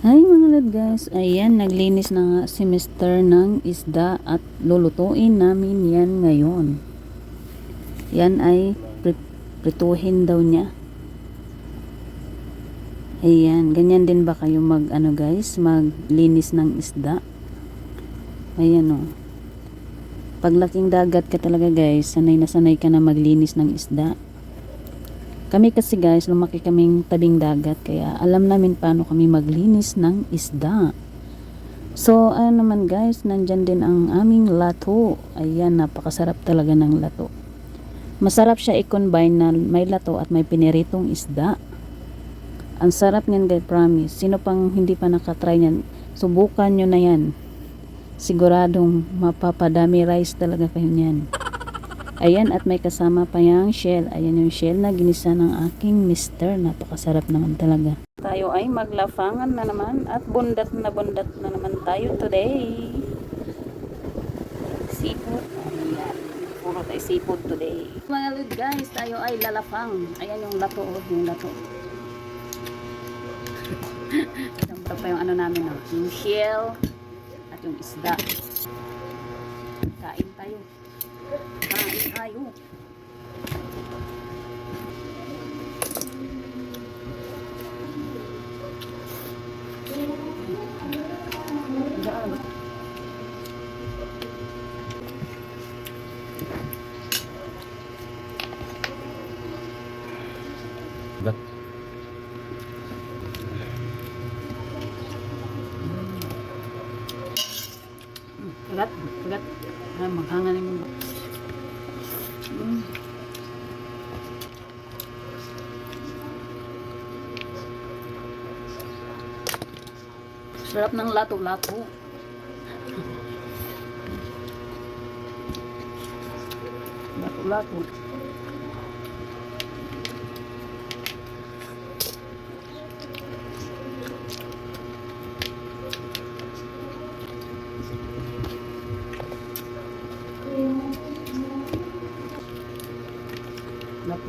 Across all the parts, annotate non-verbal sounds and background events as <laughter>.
Hi mga lad guys, ayan naglinis na nga si Mr. ng isda at lulutuin namin yan ngayon. Yan ay pri- prituhin daw niya. Ayan, ganyan din ba kayo mag ano guys, maglinis ng isda? Ayan o. Paglaking dagat ka talaga guys, sanay na sanay ka na maglinis ng isda. Kami kasi guys, lumaki kaming tabing dagat kaya alam namin paano kami maglinis ng isda. So, ano naman guys, nandyan din ang aming lato. Ayan, napakasarap talaga ng lato. Masarap siya i-combine na may lato at may piniritong isda. Ang sarap niyan guys, promise. Sino pang hindi pa nakatry niyan, subukan nyo na yan. Siguradong mapapadami rice talaga kayo niyan. Ayan, at may kasama pa yung shell. Ayan yung shell na ginisa ng aking mister. Napakasarap naman talaga. Tayo ay maglafangan na naman at bundat na bundat na naman tayo today. Seafood. Ayan. Puro tayo seafood today. Mga lid guys, tayo ay lalafang. Ayan yung lato. Oh, yung lato. <laughs> Ito pa yung ano namin. Oh. Yung shell at yung isda. Kain tayo. Kain tayo. Gaan. Ba? Kagat, kagat. Ay, maghangan mo. Sarap ng lato-lato. Lato-lato.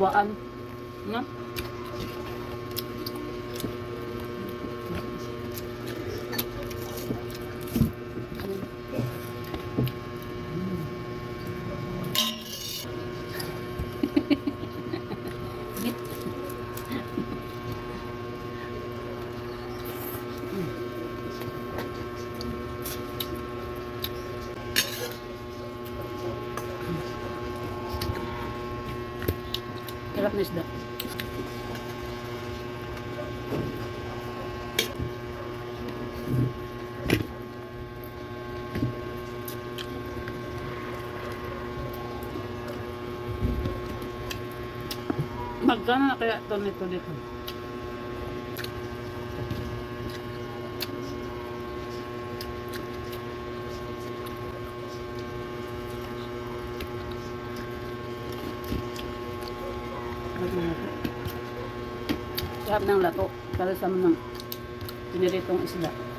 Lapuan. Nga. Sarap na isda. Magkano na kaya ito nito dito? Sarap ng lato. Sarap sa ng piniritong isda.